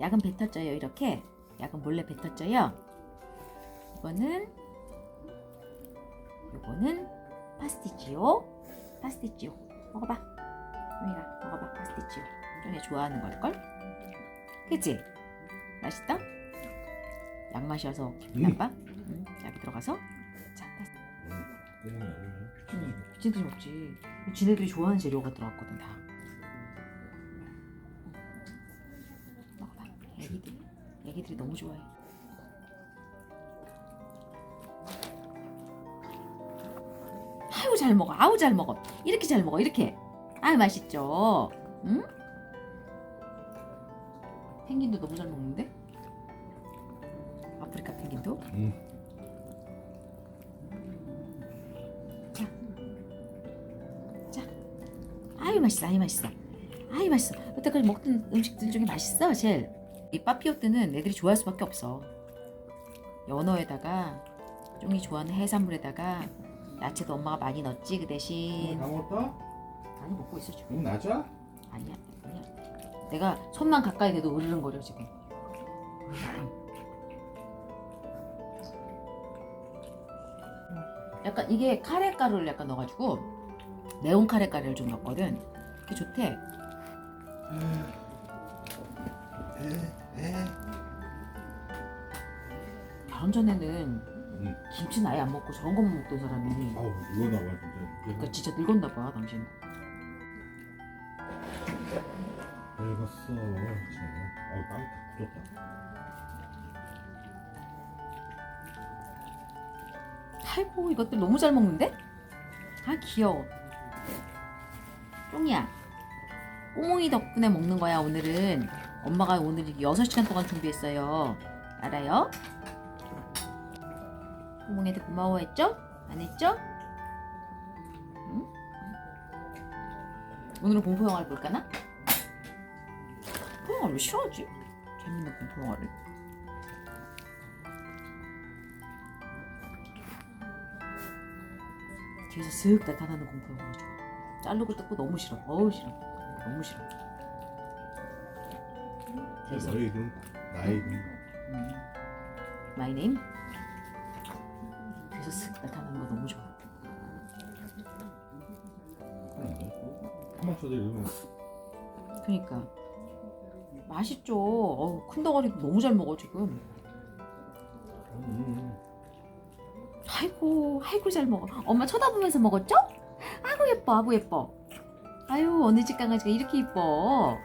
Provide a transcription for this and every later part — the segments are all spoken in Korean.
약은 뱉어져요. 이렇게 약은 몰래 뱉어져요. 이거는 이거는 파스티치오. 파스티치오. 먹어봐. 용이가 먹어봐. 파스티치오. 용이 좋아하는 걸걸? 그치? 맛있다? 약 마셔서 기분 음. 나빠? 응, 약이 들어가서 자, 파스티- 음, 응, 지네들이 먹지. 지네들이 좋아하는 재료가 들어갔거든 다. 애기들, 애기들이 너무 좋아해. 아유 잘 먹어. 아우 잘 먹어. 이렇게 잘 먹어. 이렇게. 아 맛있죠. 응? 펭귄도 너무 잘 먹는데? 아프리카 펭귄도? 음. 아유 맛있어 아유 맛있어 아유 맛있어 여태까지 먹던 음식들 중에 맛있어 제일 이 빠피오뜨는 애들이 좋아할 수밖에 없어. 연어에다가 쫑이 좋아하는 해산물에다가 야채도 엄마가 많이 넣었지 그 대신. 다 먹었다? 많이 먹고 있어 지금. 목 낮아? 아니야 아니야. 내가 손만 가까이 대도 으르렁거려 지금. 약간 이게 카레 가루를 약간 넣어가지고 매운 카레 가루를 좀 넣었거든. 그게 좋대 결혼 전에는 응. 김치는 아예 안 먹고 저런 것만 먹던 사람이 아우 이거 나와 진짜. 그러니까 진짜 늙었나 봐 당신 늙었어. 정말. 아우 땀다 굳었다. 아이고 이것들 너무 잘 먹는데? 아 귀여워 쫑이야 꼬몽이 덕분에 먹는 거야 오늘은 엄마가 오늘 6시간 동안 준비했어요 알아요? 꼬몽이한테 고마워했죠? 안 했죠? 응? 오늘은 공포 영화를 볼까나? 공포 영화를 왜 싫어하지? 재밌는 공포 영화를 뒤에서 슥 나타나는 공포 영화가 좋아. 자르고 뜯고 너무 싫어. 어우 싫어. 너무 싫어. 뒤에서 너희 이름 나의 이름. 음. 마이 네임 뒤에서 슥 나타나는 거 너무 좋아. 한번 쳐도 이러면 그니까 맛있죠. 어우 큰 덩어리도 너무 잘 먹어 지금. 음, 아이고 아이고 잘 먹어. 엄마 쳐다보면서 먹었죠? 아이고 예뻐 아이고 예뻐. 아유 어느 집 강아지가 이렇게 예뻐.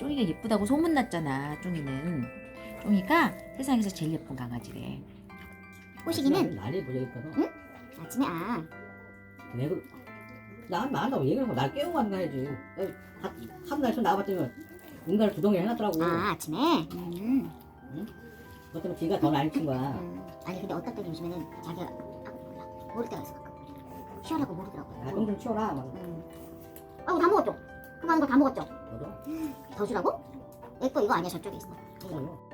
쫑이가 예쁘다고 소문났잖아. 쫑이는 쫑이가 세상에서 제일 예쁜 강아지래. 꼬시기는 날이 보자니까 아침에 아 왜 그? 나 나한다고 얘기를 하고 날 깨우고 가는 거야지. 한날 좀 나와봤더니 응가를 두 덩이 해놨더라고. 아, 아침에 음, 그것 때문에 기가 더 많이 친 거야. 음. 아니 근데 어떨 때 요즘에는 자기가 아, 몰라 모를 때가 있어 가끔 쉬어라고 모르더라고요 아, 똥좀 치워라. 막. 음. 아이고 다 먹었죠? 그 많은 거다 먹었죠? 더 주라고? 내거 이거 아니야 저쪽에 있어 이거.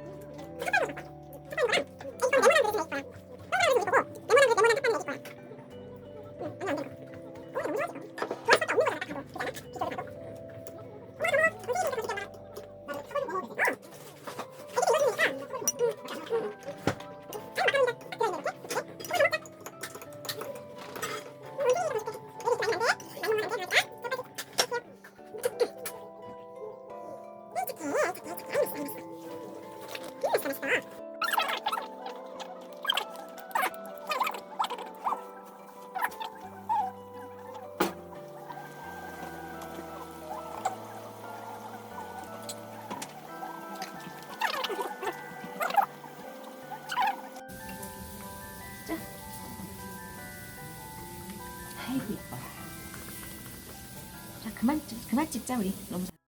그만 찍자 우리 너무.